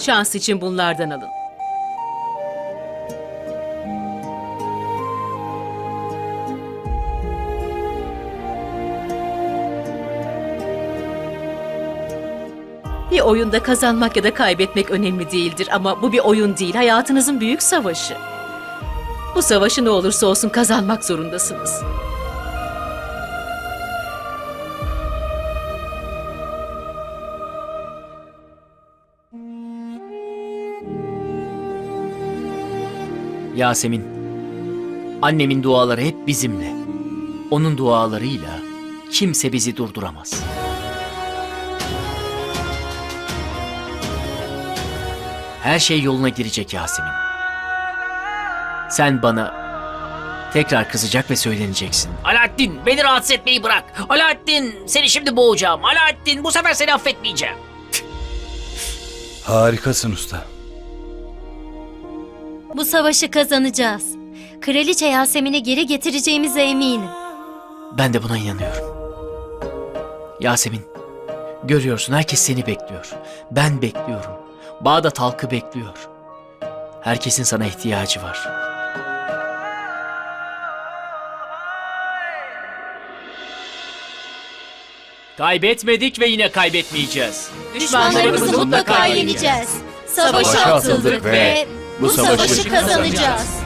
Şans için bunlardan alın. Bir oyunda kazanmak ya da kaybetmek önemli değildir ama bu bir oyun değil, hayatınızın büyük savaşı. Bu savaşı ne olursa olsun kazanmak zorundasınız. Yasemin, annemin duaları hep bizimle. Onun dualarıyla kimse bizi durduramaz. Her şey yoluna girecek Yasemin. Sen bana tekrar kızacak ve söyleneceksin. Alaaddin beni rahatsız etmeyi bırak. Alaaddin seni şimdi boğacağım. Alaaddin bu sefer seni affetmeyeceğim. Harikasın usta. Bu savaşı kazanacağız. Kraliçe Yasemin'i geri getireceğimize eminim. Ben de buna inanıyorum. Yasemin, görüyorsun herkes seni bekliyor. Ben bekliyorum. Bağdat halkı bekliyor. Herkesin sana ihtiyacı var. Kaybetmedik ve yine kaybetmeyeceğiz. Düşmanlarımızı mutlaka yeneceğiz. Savaşa atıldık ve bu savaşı kazanacağız.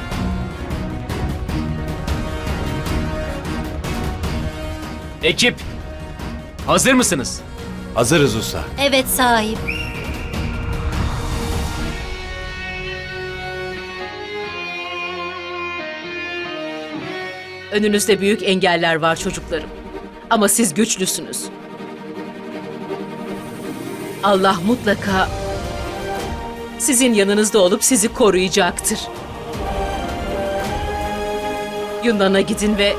Ekip, hazır mısınız? Hazırız usta. Evet sahip. Önünüzde büyük engeller var çocuklarım. Ama siz güçlüsünüz. Allah mutlaka sizin yanınızda olup sizi koruyacaktır. Yunan'a gidin ve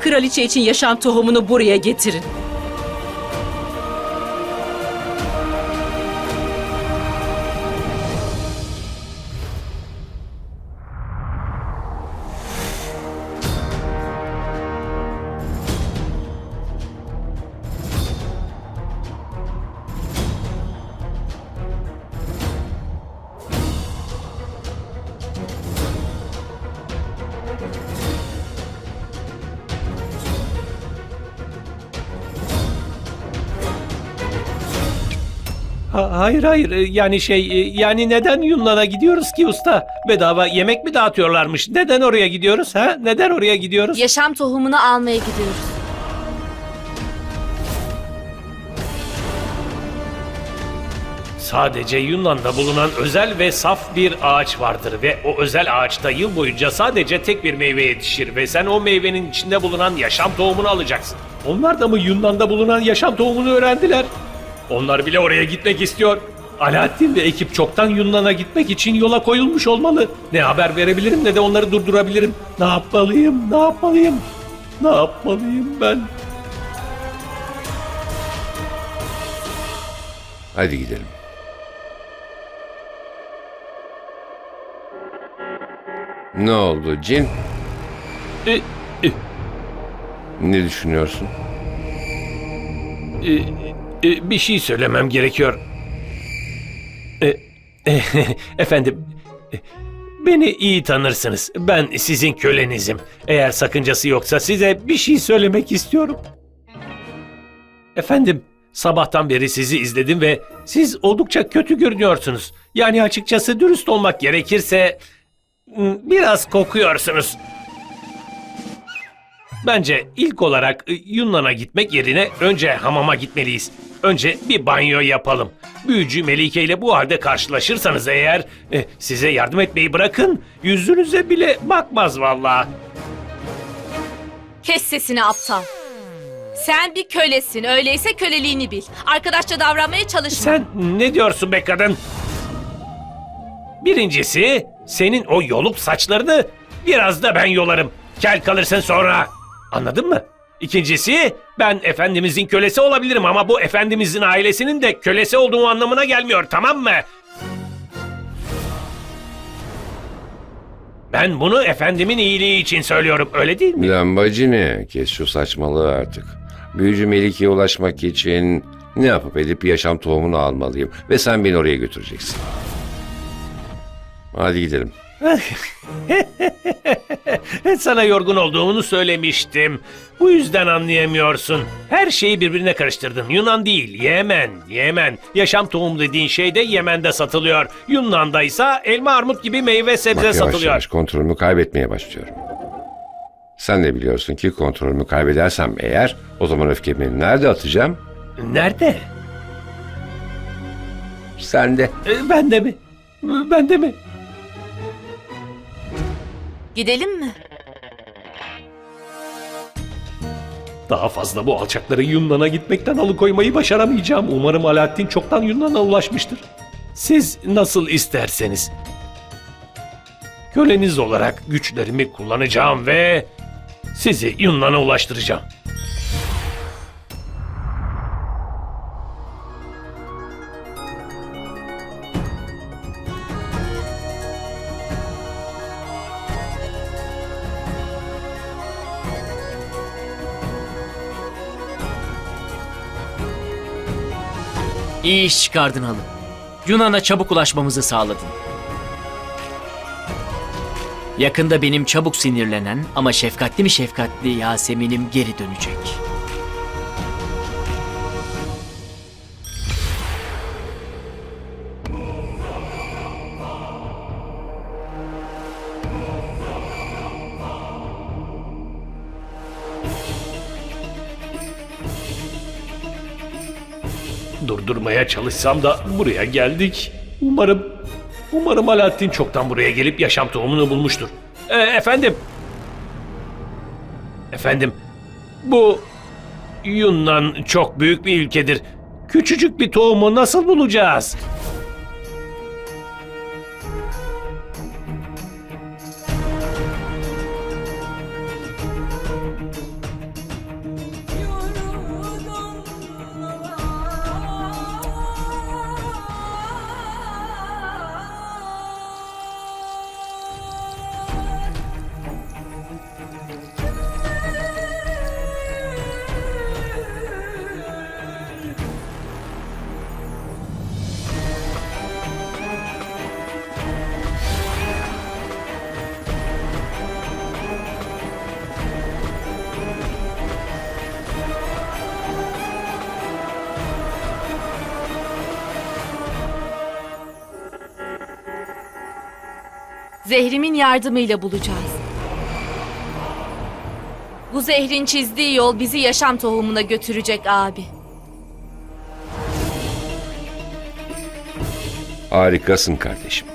kraliçe için yaşam tohumunu buraya getirin. Ha- hayır hayır e, yani şey e, yani neden Yunan'a gidiyoruz ki usta? Bedava yemek mi dağıtıyorlarmış? Neden oraya gidiyoruz ha? Neden oraya gidiyoruz? Yaşam tohumunu almaya gidiyoruz. Sadece Yunan'da bulunan özel ve saf bir ağaç vardır ve o özel ağaçta yıl boyunca sadece tek bir meyve yetişir ve sen o meyvenin içinde bulunan yaşam tohumunu alacaksın. Onlar da mı Yunan'da bulunan yaşam tohumunu öğrendiler? Onlar bile oraya gitmek istiyor. Alaaddin ve ekip çoktan Yunan'a gitmek için yola koyulmuş olmalı. Ne haber verebilirim ne de onları durdurabilirim. Ne yapmalıyım? Ne yapmalıyım? Ne yapmalıyım ben? Hadi gidelim. Ne oldu cin? E, e, Ne düşünüyorsun? e, e, bir şey söylemem gerekiyor. E, e, efendim, e, beni iyi tanırsınız. Ben sizin kölenizim. Eğer sakıncası yoksa size bir şey söylemek istiyorum. Efendim, sabahtan beri sizi izledim ve siz oldukça kötü görünüyorsunuz. Yani açıkçası dürüst olmak gerekirse biraz kokuyorsunuz. Bence ilk olarak e, Yunan'a gitmek yerine önce hamama gitmeliyiz. Önce bir banyo yapalım. Büyücü Melike ile bu halde karşılaşırsanız eğer e, size yardım etmeyi bırakın yüzünüze bile bakmaz vallahi. Kes sesini aptal. Sen bir kölesin. Öyleyse köleliğini bil. Arkadaşça davranmaya çalışma. Sen ne diyorsun be kadın? Birincisi senin o yolup saçlarını biraz da ben yolarım. Kel kalırsın sonra. Anladın mı? İkincisi ben efendimizin kölesi olabilirim ama bu efendimizin ailesinin de kölesi olduğu anlamına gelmiyor tamam mı? Ben bunu efendimin iyiliği için söylüyorum öyle değil mi? Lambacini kes şu saçmalığı artık. Büyücü Melike'ye ulaşmak için Ne yapıp edip yaşam tohumunu almalıyım ve sen beni oraya götüreceksin. Hadi gidelim. Sana yorgun olduğunu söylemiştim. Bu yüzden anlayamıyorsun. Her şeyi birbirine karıştırdın. Yunan değil, Yemen. Yemen. Yaşam tohumu dediğin şey de Yemen'de satılıyor. Yunan'da ise elma armut gibi meyve sebze Bak yavaş satılıyor. yavaş kontrolümü kaybetmeye başlıyorum. Sen de biliyorsun ki kontrolümü kaybedersem eğer o zaman öfkemi nerede atacağım? Nerede? Sen de. E, Ben de mi? Ben de mi? Gidelim mi? Daha fazla bu alçakları Yunan'a gitmekten alıkoymayı başaramayacağım. Umarım Alaaddin çoktan Yunan'a ulaşmıştır. Siz nasıl isterseniz. Köleniz olarak güçlerimi kullanacağım ve sizi Yunan'a ulaştıracağım. İyi iş çıkardın halı. Yunan'a çabuk ulaşmamızı sağladın. Yakında benim çabuk sinirlenen ama şefkatli mi şefkatli Yasemin'im geri dönecek. Durdurmaya çalışsam da buraya geldik. Umarım, umarım Alaaddin çoktan buraya gelip yaşam tohumunu bulmuştur. E, efendim. Efendim, bu Yunan çok büyük bir ülkedir. Küçücük bir tohumu nasıl bulacağız? Zehrimin yardımıyla bulacağız. Bu zehrin çizdiği yol bizi yaşam tohumuna götürecek abi. Harikasın kardeşim.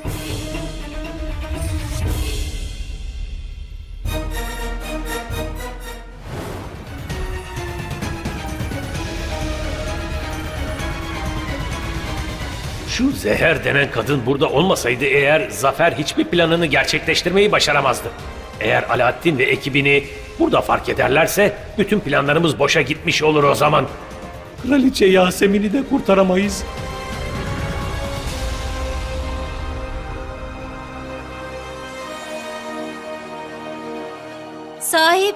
Şu Zeher denen kadın burada olmasaydı eğer Zafer hiçbir planını gerçekleştirmeyi başaramazdı. Eğer Alaaddin ve ekibini burada fark ederlerse bütün planlarımız boşa gitmiş olur o zaman. Kraliçe Yasemin'i de kurtaramayız. Sahip,